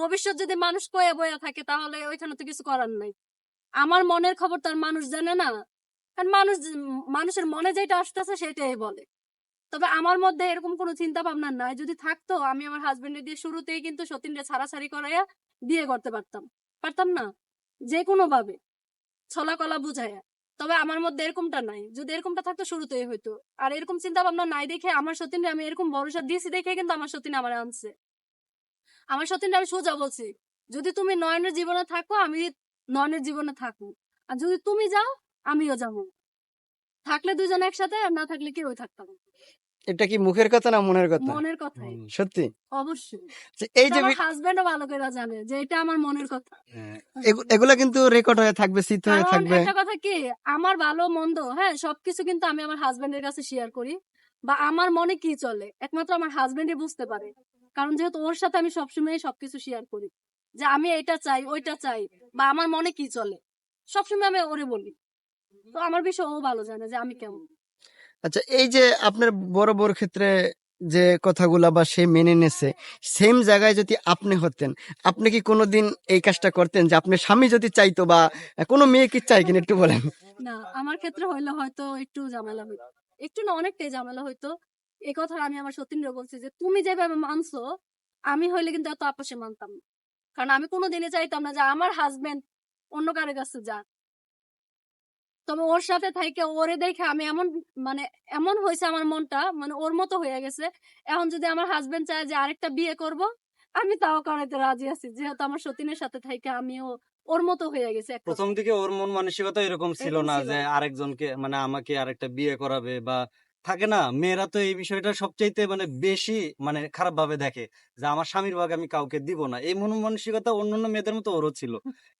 ভবিষ্যৎ যদি মানুষ কয়ে বয়ে থাকে, তাহলে ওইখানে তো কিছু করার নাই। আমার মনের খবর তার মানুষ জানে না। কারণ মানুষ মানুষের মনে যেটা আসতেছে সেটাই বলে। তবে আমার মধ্যে এরকম কোনো চিন্তা ভাবনা নাই। যদি থাকতো, আমি আমার হাজবেন্ডের দিয়ে শুরুতেই কিন্তু সতীনরে ছাড়াছাড়ি করাইয়া বিয়ে করতে পারতাম। পারতাম না? যে কোনো ভাবে ছলা কলা বুঝাইয়া। তবে আমার মধ্যে এরকমটা নাই। যদি এরকমটা থাকতো শুরুতেই হইতো। আর এরকম চিন্তা ভাবনা নাই দেখে আমার সতীন আমি এরকম ভরসা দিয়েছি দেখে কিন্তু আমার সতীন আমার আনছে। আমার সতীন আমি সোজা বলছি। যদি তুমি নয়নের জীবনে থাকো আমি নয়নের জীবনে থাকব। আর যদি তুমি যাও আমিও যাব। থাকলে দুজন একসাথে আর না থাকলে কেউ থাকতাম এটা কি মুখের কথা না মনের কথা? মনের কথাই সত্যি? অবশ্যই। এই যে আমার হাজবেন্ডও ভালো করে জানে যে এটা আমার মনের কথা। এগুলা কিন্তু রেকর্ড হয়ে থাকবে চিত্র হয়ে থাকবে। একটা কথা কি? আমার ভালো মন্দ হ্যাঁ সবকিছু কিন্তু আমি আমার হাজবেন্ডের কাছে শেয়ার করি। বা আমার মনে কি চলে? একমাত্র আমার হাজবেন্ডই বুঝতে পারে। কারণ যেহেতু ওর সাথে আমি সবসময় সবকিছু শেয়ার করি যে আমি এটা চাই ওইটা চাই বা আমার মনে কি চলে সবসময় আমি ওরে বলি। তো আমার বিষয় ও ভালো জানে যে আমি কেমন। আচ্ছা এই যে আপনার বড় বড় ক্ষেত্রে যে কথাগুলা বা সে মেনে নেছে সেম জায়গায় যদি আপনি হতেন আপনি কি কোনোদিন এই কাজটা করতেন যে আপনার স্বামী যদি চাইতো বা কোনো মেয়ে কি চাই কিনা একটু বলেন? না আমার ক্ষেত্রে হইলে হয়তো একটু ঝামেলা হইতো। একটু না অনেকটাই ঝামেলা হইতো। এই কথা আমি আমার সতীন্দ্র বলছি যে তুমি যেভাবে মানছো আমি হইলে কিন্তু এত আপসে মানতাম না। কারণ আমি কোনোদিনই চাইতাম না যে আমার হাজবেন্ড অন্য কারও কাছে যাক তবে ওর সাথে থাইকে ওরে দেখে আমি এমন মানে এমন হয়েছে আমার মনটা মানে ওর মতো হয়ে গেছে এখন যদি আমার হাজবেন্ড চায় যে আরেকটা বিয়ে করব আমি তাও করাইতে রাজি আছি যেহেতু আমার সতীনের সাথে থাইকে আমিও ওর মতো হয়ে গেছে প্রথম দিকে ওর মন মানসিকতা এরকম ছিল না যে। আরেকজনকে মানে আমাকে আরেকটা বিয়ে করাবে বা থাকে না? মেয়েরা তো এই বিষয়টা সবচাইতে মানে বেশি মানে খারাপ ভাবে দেখে যে আমার স্বামীর ভাগ আমি কাউকে দিব না। এই মন মানসিকতা অন্যান্য মেয়েদের মতো ওরও ছিল।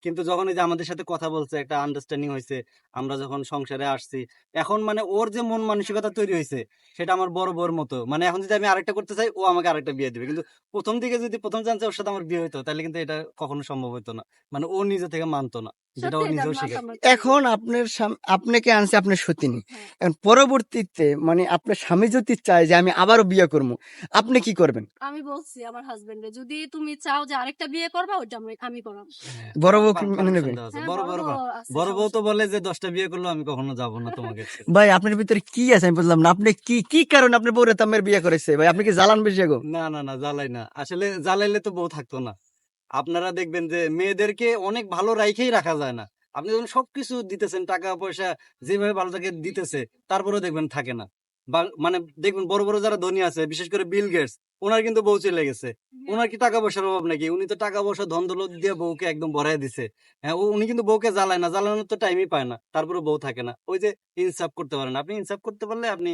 কিন্তু যখন এই যে আমাদের সাথে কথা বলছে একটা আন্ডারস্ট্যান্ডিং হয়েছে আমরা যখন সংসারে আসছি এখন মানে ওর যে মন মানসিকতা তৈরি হয়েছে সেটা আমার বড় বড় মতো। মানে এখন যদি আমি আরেকটা করতে চাই ও আমাকে আরেকটা বিয়ে দিবে। কিন্তু প্রথম দিকে যদি প্রথম চান্সে ওর সাথে আমার বিয়ে হতো তাহলে কিন্তু এটা কখনো সম্ভব হতো না। মানে ও নিজে থেকে মানতো না। যেটা ও নিজেও শিখে। এখন আপনার আপনাকে আনছে আপনার সতীনী। হ্যাঁ। এখন পরবর্তীতে মানে আপনার স্বামী যদি চায় যে আমি আবারও বিয়ে করব আপনি কি করবেন? আমি বলছি আমার হাজবেন্ডে যদি তুমি চাও যে আরেকটা বিয়ে করবা ওইটা আমি করাবো বড় বউ মেনে নেবে? permission দেওয়া আছে। হ্যাঁ, বড় বড় বউ বড় বউ তো বলে যে দশটা বিয়ে করল আমি কখনো যাব না তোমাকে। ভাই আপনার ভিতরে কি আছে? আমি বুঝলাম না আপনি কি কি কারণে আপনার বউরে তামের বিয়ে করেছে? ভাই আপনি কি জ্বালান বেশি গো না না না জ্বালাই না। আসলে জ্বালাইলে তো বউ থাকতো না। আপনারা দেখবেন যে মেয়েদেরকে অনেক ভালো রাইখেই রাখা যায় না। আপনি যখন সবকিছু দিতেছেন টাকা পয়সা যেভাবে ভালো থাকে দিতেছে তারপরেও দেখবেন থাকে না। মানে দেখবেন বড় বড় যারা ধনী আছে বিশেষ করে বিল গেটস ওনার কিন্তু বউ চলে গেছে। ওনার কি টাকা পয়সার অভাব নাকি? উনি তো টাকা পয়সা ধন দৌলত দিয়ে বউকে একদম ভরাই দিছে। হ্যাঁ উনি কিন্তু বউকে জ্বালায় না। জ্বালানোর তো টাইমই পায় না। তারপরে বউ থাকে না। ওই যে ইনসাফ করতে পারেন। আপনি ইনসাফ করতে পারলে আপনি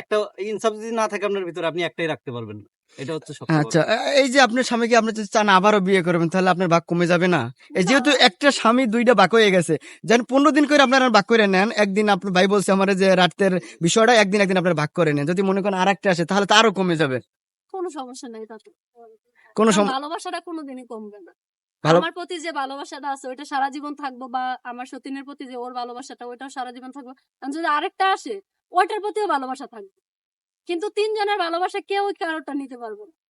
একটা ইনসাফ যদি না থাকে আপনার ভিতরে আপনি একটাই রাখতে পারবেন। এটা হচ্ছে আচ্ছা এই যে আপনার স্বামীকে আপনি যদি চান আবারও বিয়ে করবেন তাহলে আপনার ভাগ কমে যাবে না। এই যেহেতু একটা স্বামী দুইটা বাক হয়ে গেছে যেন পনেরো দিন করে আপনারা ভাগ করে নেন একদিন আপনার ভাই বলছে আমার যে রাতের বিষয়টা একদিন একদিন আপনার ভাগ করে নেন। যদি মনে করেন আর একটা আসে তাহলে তো আরও কমে যাবে। কোনো সমস্যা নাই তাতে। কোনো ভালোবাসাটা কোনোদিনই কমবে না। আমার প্রতি যে ভালোবাসাটা আছে ওইটা সারা জীবন থাকব বা আমার সতীনের প্রতি যে ওর ভালোবাসাটা ওইটাও সারা জীবন থাকব। যদি আরেকটা আসে ওইটার প্রতিও ভালোবাসা থাকবে। কিন্তু তিনজনের ভালোবাসা কেউ কারোটা নিতে পারব না।